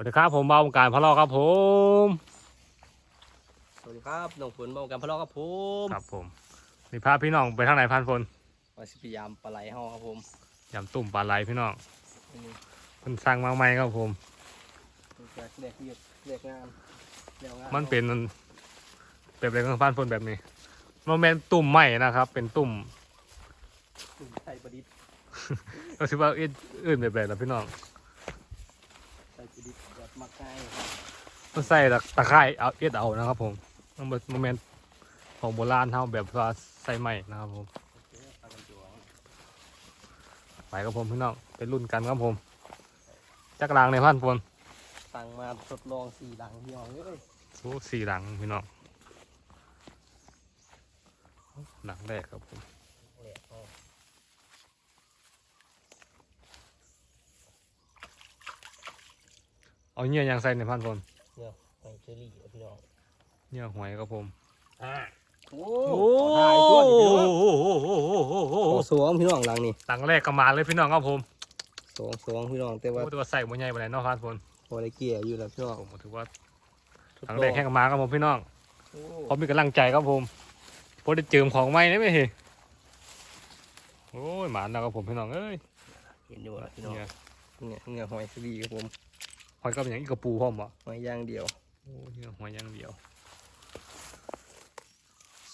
วัสดีครับผมเบาการพะเลาะครับผม สวัสดีครับน้องฝนบ้องกันพะเลาะครับผมครับผมนี่พาพี่น้องไปทางไหนพันฝนมาสิพยายามปลาไหลเฮาครับผมยำตุ่มปลาไหลพี่น้องนี่เพิ่นสั่งมาใหม่ครับผมเป็นแจกเด็กเรียกเรียกงานเรียกงานมันเป็นแบบอะไรของพันฝนแบบนี้มันเป็นตุ่มใหม่นะครับ เป็นตุ่มตุ่มไทยประดิษฐ์ก็คิดว่าอื่นอื่นแบบแบบนะพี่น้องไทยประ ดิษฐ์แบบมักง่ายต้องใส่ตะตะไคร้เอาเอ็ดเอานะครับ ผมมันบ่มันเป็นของโบราณเท่าแบบว่าใส่ใหม่นะครับผมโอเคปลากันจัวไปครับผมพี่น้องเป็นรุ่นกันครับผมจักรลางในพันฝนสั่งมาทดลองสี่หลังพี่น้องเลยโอ้สี่หลังพี่น้องหลังแรกครับผม แหลก เอาเอาเงี้ยยางใส่ในพันคนเนี่ยไปเจอรี่พี่น้องเงี้ยหวยครับผมอ่าโอ้โอ้ถ่ายตัวดิพี่น้องโหโอ้โหโอ้โหโอ้สวงพี่น้องหลังนี่หลังแรกก็มาเลยพี่น้องครับผมสวงสวงพี่น้องแต่ว่าโอ้ตัวใส่บนใหญ่บนไหนเนอกพันคนพอได้เกี่ยอยู่แล้วพี่น้องผมถือว่าทดหลังลอแรกแข่งกันมาครับผมพี่น้องโอ้พอมีกำลังใจครับผมพอได้เจิมของใหม่ได้ไหมเฮ้โอ้ยหมาแล้วครับผมพี่น้องเอ้ยเห็นอยู่แล้วพี่น้องเนี่ยเนี่ยเงือกหอยสวีครับผม หอยก็เป็นอย่างอีกกระปูพร้อมบ่หอยย่างเดียวโอ้ยเงี้ยหอยอย่างเดียว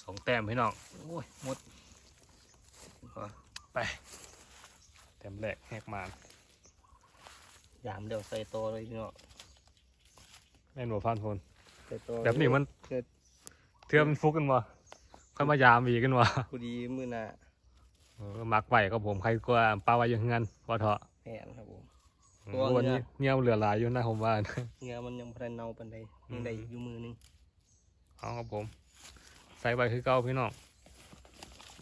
สองแต้มพี่น้องโอ้ยหมดแต้มแรกแหกมายามเดียวใส่โตเลยพี่น้องแม่นบ่พันคนใส่โตแบบนี้มันเกิดเทื่อมันฟุกกันวะค่อยมายามอีกกันวะพอดีมือหน้าเออมักไว้ครับผมใครกลัวปลาไว้อยังงั้นว่าเถอะแผนครับผม อืมตัววันเนื้นี้อเงี้ยวเหลือหลายอยู่นะผมว่าเงือมันยังพรันเนาปันใดยังได้อยู่มือหนึงเอาครับผม ใส่ใบคือเก่าพี่น้อง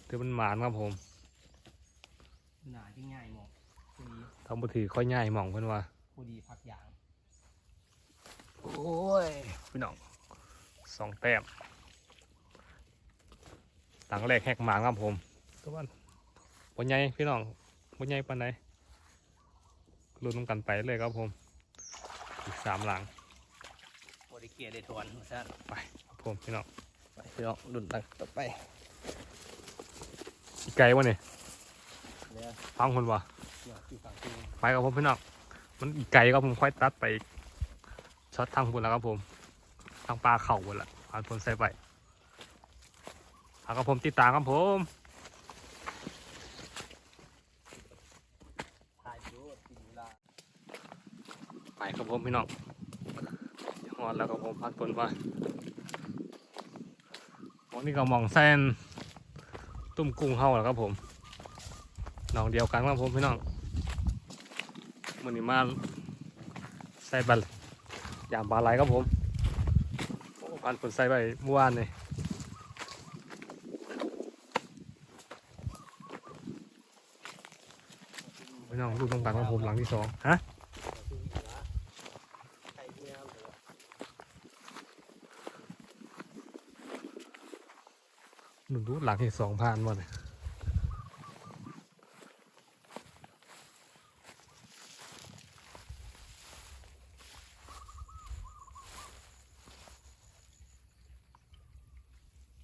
ถือมันหมานครับผมหนาที่ง่ายหมอกพอดีทำบุถือค่อยง่ายหม่องเพื่อนว่า พอดีพักอย่างโอ้ย พี่น้องสองแต้มหลังแรกแหกหมานครับผมตัววันบนใหญ่พี่น้องบนใหญ่ปานใด ลุ้นกันไปเลยครับผม อีกสามหลังพอดีเกียร์ได้ทวนสั้นไปครับผมพี่น้องไปพี่น้องดุนตังต่อไปอีกไกลวะเนี่ยเนี่ยฟังคนวะเดี๋ยวที่ฝั่งที่ไปกับผมพี่น้องมันอีกไกลครับผมค่อยตัดไปอีกช็อตทางบนแล้วครับผม ทางปลาเข่าบนละผ่านพ้นใส่ไปเอาครับผมติดตามครับผม ถ่ายดูถึงเวลา ไปครับผมพี่น้องหอดแล้วครับผมผ่านพ้นไปวันนี้ก็มองแซนตุ่มกุ้งเฮาแล้วครับผมน้องเดียวกันครับผมพี่น้องมันนี้มาใส่บัลยามปลาไหลครับผมโอ้ผ่านพ้นใส่ไปเมื่อวานเลยพี่น้องดูตรงกลางของผมหลังที่สองฮะ ไข่เงือม หนูดูหลังที่สองผ่านหมดเลย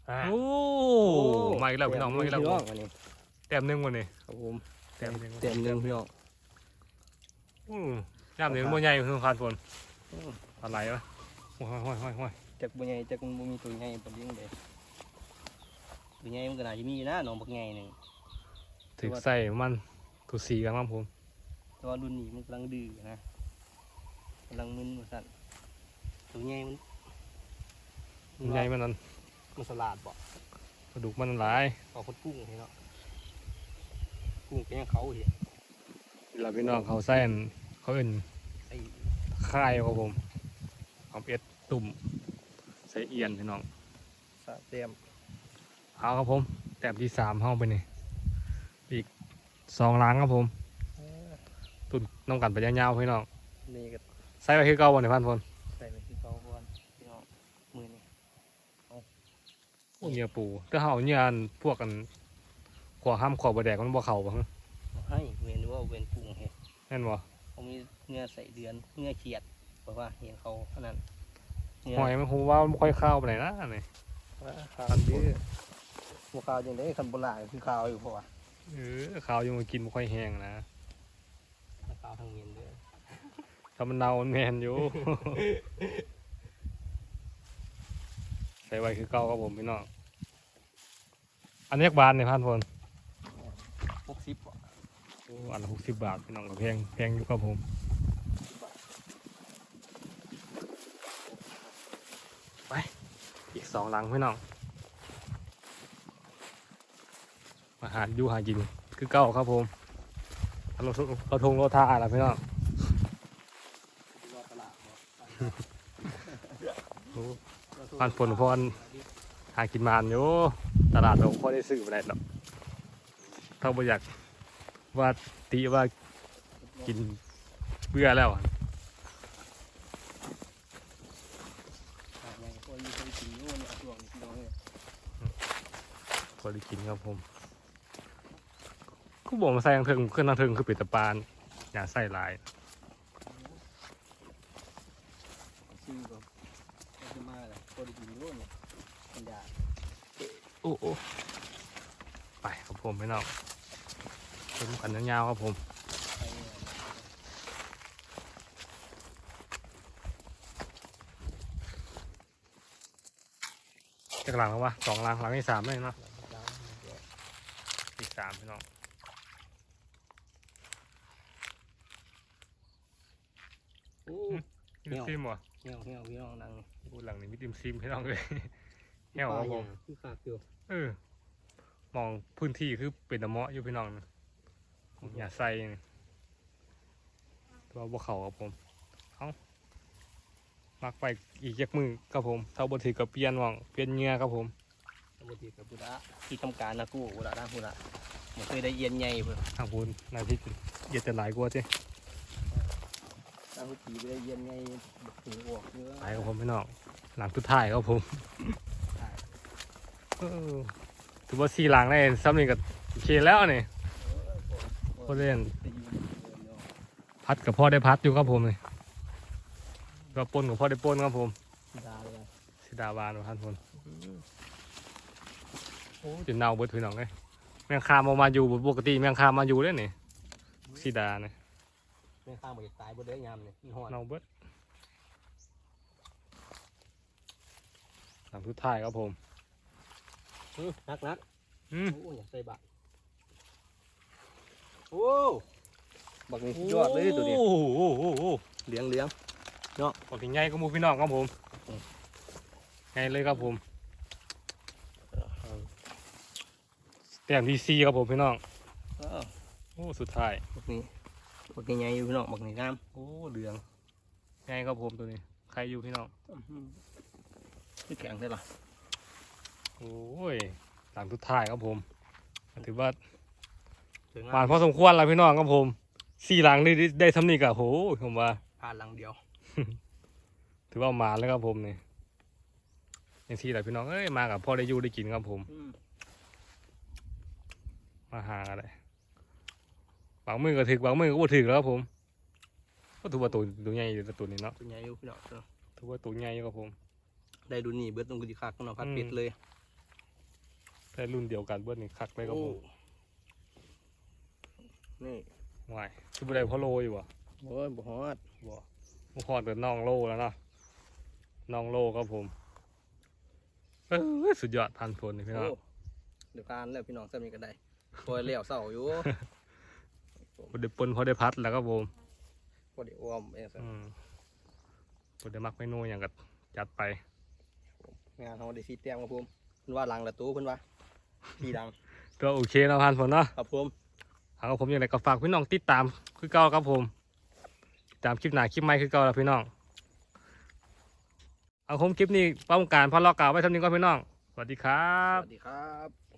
โอ้มาอีกแล้วพี่น้องมาอีกแล้วพี่น้องวันนี้แต้มหนึ่งวันนี้ครับผมแต้มหนึ่งเต็มหนึ่งพี่น้องอืมแต้มหนึ่งมันใหญ่คือขาดฝนอะไรวะห้อยห้อยห้อยห้อยจากบุญใหญ่จากมันบ่มีตัวใหญ่ปานนี้เลย ตัวใหญ่มันก็น่าจะมีนะน้องบักใหญ่หนึ่งถึกใส่มันตัวสีกันครับผมแต่ว่ารุ่นนี้มันกำลังดื้อนะกำลังมึนมาสั่นตัวใหญ่มันมันใหญ่มันนั้นมันสลาดบ่กระดูกมันหลายเอาคนกุ้งให้เนาะกุ้งเป็นยังเขาเหี้ยเราพี่น้องเขาใส่อันเขาเป็นไอ้ค่ายครับผมเอาเอ็ดตุ่มใส่เอียนพี่น้องสาเต็ม เอาครับผมแต้มที่สามเข้าไปนี่อีกสองล้างครับผมตุ่นน้องกันไปยาวๆพี่น้องนี่ก็ใส่ไปคือเก่าวันในพันพนใส่ไปที่เกาก่อนพี่น้องมือนี่โอ้เนื้อปูถ้าเฮาเนื้ออันพวกกันขวห้ามขวบะแดกมันบ่เข่าบ่ฮะเอาให้เวนว่าเวนกุ้งเฮ้แน่นบ่เขามีเนื้อใส่เดือนเนื้อเขียดเพราะว่าเห็นเขาขนาดหอยมันคงว่ามันค่อยเข้าไปไหนนะนี่ข้าวดื้อ หมูข้าวยังได้คันโบราณคือข้าวอยู่เพราะว่าเออข้าวยังมากินไม่ค่อยแห้งนะข้าวทางเมียนเด้อถ้ามันเน่ามันแมนอยู่ ใส่ไว้คือเก่าครับผมพี่น้องอันนี้จักบาทในพันพนหกสิบโอ้อันละหกสิบบาทพี่น้องก็แพงแพงอยู่ครับผมไปอีกสองหลังพี่น้อง อาหารอยู่หากิน คือเก่าครับผมเราเราทงเราท่าอะไรพี่น้องโอ้พันฝนพรหากินมานอยู่ตลาดเราพอได้ซื้อไปได้หรอกถ้าบ่อยากว่าตีว่ากินเบื่อแล้วอะยังพออยู่เคยกินอยู่เนี่ยช่วงนี้น้องเนี่ยพอได้กินครับผม ก็บอกมาใส่ทางเทิงขึ้นทางเทิงคือปิดตะปานอย่าใส่ลายซื้อแบบจะมาเลยพอดีกินร่วมกันยาโอ้โอ้ไปครับผมไม่นอกเป็นกันยาวครับผมจากหลังแล้ววะสองหลังหลังที่สามเลยเนาะแล้วเดี๋ยวที่สามพี่น้อง โอ้มิดซิมวะเหี่ยวเหี่ยวพี่น้องนั่งพูดหลังนี้มิดซิมพี่น้องเลยเหี่ยวครับผมคือขากอยู่เออมองพื้นที่คือเป็นตะเมาะอยู่พี่น้องนะอย่าใส่นี่ตัวบวเขาครับผมเอามักไปอีกยักมือครับผมเท่าบถือกับเปลี่ยนหว่องเปลี่ยนเหงือครับผมสมุทรกับบุระที่ทำการนะกู้บุระด้านบุระมันเคยได้เย็นใหญ่เพิ่นทางพูนนายที่เยอะจะหลายกว่า เจ้ด้านหุตีไปได้เย็นใหญ่บักถึงออกเนื้อหลายครับผมพี่น้องหลังสุดท้ายครับผมเออถือว่าสี่หลังได้ซ้ำนี่ก็โอเคแล้วนี่โคตรเล่นไปอยู่เดิมเนาะพัดกับพ่อได้พัดอยู่ครับผมนี่ก็ปนกับพ่อได้ปนครับผมดาเลยสิดาวานพันพนโอ้จะเน่าเบิดพี่น้องเลยแมงคามเอามาอยู่ปกติแมงคามมาอยู่เลยนี่สีดาเนี่ย ไม่ข้างบ่อยากตายบ่ได้ยามเนี่ยมันฮ้อนเน่าเบิดหลังสุดท้ายครับผมอื้อนักนักอืมโอ้อยากใส่บาตรโอ้บักนี่สุดยอดเลยตัวนี้โอ้โหโอ้โหโอ้โหเหลืองเหลืองบอกถึงใหญ่ก็มูพี่น้องครับผมอืมใหญ่เลยครับผม แต้มดีซีครับผมพี่น้องอ้าวโอ้ สุดท้าย บักนี่ บักนี่ใหญ่อยู่พี่น้องบักนี่งามโอ้เหลืองใหญ่ครับผมตัวนี้ ใครอยู่พี่น้องอื้อหือคือแข็งได้หรอโอ้ยหลังสุดท้ายครับผม ถือว่าสวยหวานงามพอสมควรแล้วพี่น้องครับผมสี่หลังนี่ได้ได้ทำนี่กับโหผมว่าผ่านหลังเดียว ถือว่าหมาแล้วครับผมนี่อย่างที่แหละพี่น้องเอ้ยมากับพ่อได้อยู่ได้กินครับผมอืมมาหาอะไรบางมือก็ถึกบางมือก็บ่ถึกแล้วครับผม ก็ถือว่าตัวตัวใหญ่อยู่ตัวนี้เนาะตัวใหญ่อยู่พี่น้องเนาะถือว่าตัวใหญ่อยู่ครับผม ได้ดูนี่เบิดตรงกุฏิคักเนาะพัดอืมเป็ดเลยได้รุ่นเดียวกันเบิดนี่คักเลยครับผมโอ้นี่วายคือบ่ได้พ่อโลอยู่วะโอ้ยบ่ฮอดบ่บ่พอดแต่น้องโลแล้วเนาะน้องโลครับผมเออสุดยอดพันพลนี่พี่น้องโอ้เดี๋ยวการแล้วพี่น้องซ้ำนี้ก็ได้ปล่อยแล้วเศร้าอยู่ พอได้ปนพอได้พัดแล้วครับผมพอดีอ้อมเองซะอืมพอได้มักเมนูอย่างกับจัดไปงานเฮาได้สีแต้มครับผมเพิ่นว่าหลังละตู้เพิ่นว่าสีดังก็โอเคแล้วพันพลเนาะครับผมเอาครับผมอย่างไรก็ฝากพี่น้องติดตามคือเก่าครับผมติดตามคลิปหน้าคลิปใหม่คือเก่าแล้วพี่น้องเอาผมคลิปนี้ป้องการพอลอกกล่าวไว้เทำนี้ก็พี่น้อง สวัสดีครัสบวัสดีครับ